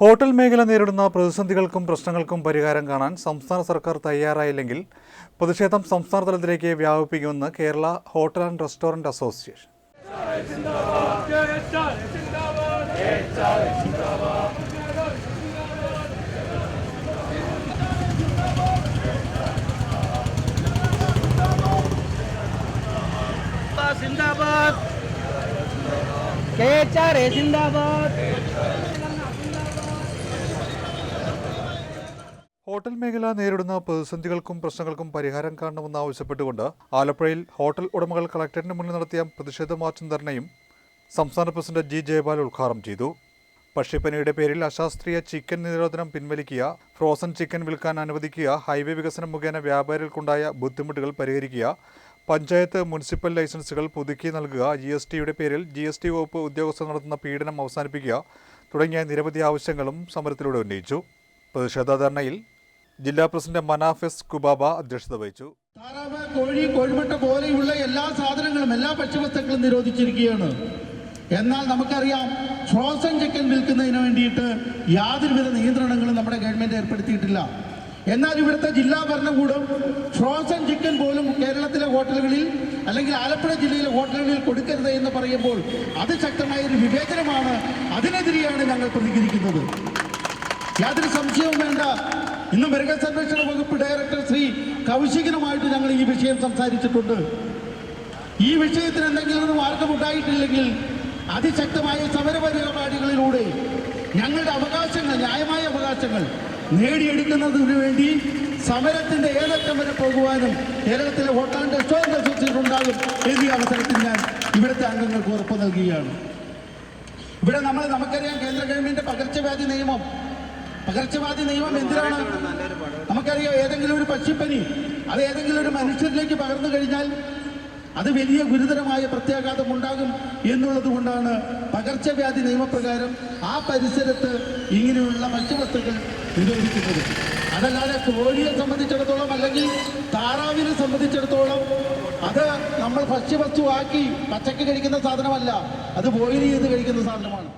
Hotel മേഖല നേരിടുന്ന പ്രതിസന്ധികൾക്കും പ്രശ്നങ്ങൾക്കും പരിഹാരം കാണാൻ സംസ്ഥാന സർക്കാർ തയ്യാറായില്ലെങ്കിൽ പ്രതിഷേധം സംസ്ഥാന തലത്തിലേക്ക് വ്യാപിപ്പിക്കുമെന്ന് Kerala hotel and restaurant association. Zindabad K H R A സിന്ദാബാദ്. ഹോട്ടൽ മേഖല നേരിടുന്ന പ്രതിസന്ധികൾക്കും പ്രശ്നങ്ങൾക്കും പരിഹാരം കാണണമെന്ന് ആവശ്യപ്പെട്ടുകൊണ്ട് ആലപ്പുഴയിൽ ഹോട്ടൽ ഉടമകൾ കളക്ടറിന് മുന്നിൽ നടത്തിയ പ്രതിഷേധ മാർച്ചും ധർണയും സംസ്ഥാന പ്രസിഡന്റ് ജി ജയപാൽ ഉദ്ഘാടനം ചെയ്തു. പക്ഷിപ്പനിയുടെ പേരിൽ അശാസ്ത്രീയ ചിക്കൻ നിരോധനം പിൻവലിക്കുക ഫ്രോസൺ ചിക്കൻ വിൽക്കാൻ അനുവദിക്കുക ഹൈവേ വികസനം മുഖേന വ്യാപാരികൾക്കുണ്ടായ ബുദ്ധിമുട്ടുകൾ പരിഹരിക്കുക പഞ്ചായത്ത് മുനിസിപ്പൽ ലൈസൻസുകൾ പുതുക്കി നൽകുക ജി എസ് ടിയുടെ പേരിൽ ജി എസ് ടി വകുപ്പ് ഉദ്യോഗസ്ഥർ നടത്തുന്ന പീഡനം അവസാനിപ്പിക്കുക തുടങ്ങിയ നിരവധി ആവശ്യങ്ങളും സമരത്തിലൂടെ ഉന്നയിച്ചു. പ്രതിഷേധ ധർണയിൽ ജില്ലാ പ്രസിഡന്റ് മനാഫെസ് കുബാബ അധ്യക്ഷത വഹിച്ചു. താറാവ് കോഴി കോഴിമുട്ട പോലെയുള്ള എല്ലാ സാധനങ്ങളും എല്ലാ ഭക്ഷ്യവസ്തുക്കളും നിരോധിച്ചിരിക്കുകയാണ്. എന്നാൽ നമുക്കറിയാം ഫ്രോസൺ ചിക്കൻ വിൽക്കുന്നതിന് വേണ്ടിയിട്ട് യാതൊരുവിധ നിയന്ത്രണങ്ങളും നമ്മുടെ ഗവൺമെന്റ് ഏർപ്പെടുത്തിയിട്ടില്ല. എന്നാൽ ഇവിടുത്തെ ജില്ലാ ഭരണകൂടം ഫ്രോസൺ ചിക്കൻ പോലും കേരളത്തിലെ ഹോട്ടലുകളിൽ അല്ലെങ്കിൽ ആലപ്പുഴ ജില്ലയിലെ ഹോട്ടലുകളിൽ കൊടുക്കരുത് എന്ന് പറയുമ്പോൾ അത് ശക്തമായ ഒരു വിവേചനമാണ്. അതിനെതിരെയാണ് ഞങ്ങൾ പ്രതികരിക്കുന്നത്. യാതൊരു സംശയവും വേണ്ട. ഇന്ന് മൃഗസംരക്ഷണ വകുപ്പ് ഡയറക്ടർ ശ്രീ കൗശികനുമായിട്ട് ഞങ്ങൾ ഈ വിഷയം സംസാരിച്ചിട്ടുണ്ട്. ഈ വിഷയത്തിന് എന്തെങ്കിലും ഒരു മാർഗമുണ്ടായിട്ടില്ലെങ്കിൽ അതിശക്തമായ സമരപരിപാടികളിലൂടെ ഞങ്ങളുടെ അവകാശങ്ങൾ ന്യായമായ അവകാശങ്ങൾ നേടിയെടുക്കുന്നതിന് വേണ്ടി സമരത്തിന്റെ ഏതറ്റം വരെ പോകുവാനും കേരളത്തിലെ ആൻഡ് റെസ്റ്റോറന്റ് അസോസിയേഷൻ എന്നീ അവസരത്തിൽ ഞാൻ ഇവിടുത്തെ അംഗങ്ങൾക്ക് ഉറപ്പ് നൽകുകയാണ്. ഇവിടെ നമ്മൾ നമുക്കറിയാം കേന്ദ്ര ഗവൺമെന്റിന്റെ പകർച്ചവ്യാധി നിയമം പകർച്ചവ്യാധി നിയമം എന്തിനാണ്? നമുക്കറിയാം ഏതെങ്കിലും ഒരു പക്ഷിപ്പനി അത് ഏതെങ്കിലും ഒരു മനുഷ്യരിലേക്ക് പകർന്നു കഴിഞ്ഞാൽ അത് വലിയ ഗുരുതരമായ പ്രത്യാഘാതം ഉണ്ടാകും എന്നുള്ളത് കൊണ്ടാണ് പകർച്ചവ്യാധി നിയമപ്രകാരം ആ പരിസരത്ത് ഇങ്ങനെയുള്ള ഭക്ഷ്യവസ്തുക്കൾ നിരോധിക്കുന്നത്. അതല്ലാതെ കോഴിയെ സംബന്ധിച്ചിടത്തോളം അല്ലെങ്കിൽ താറാവിനെ സംബന്ധിച്ചിടത്തോളം അത് നമ്മൾ ഭക്ഷ്യവസ്തുവാക്കി പച്ചക്ക് കഴിക്കുന്ന സാധനമല്ല. അത് ബോയിൽ ചെയ്ത് കഴിക്കുന്ന സാധനമാണ്.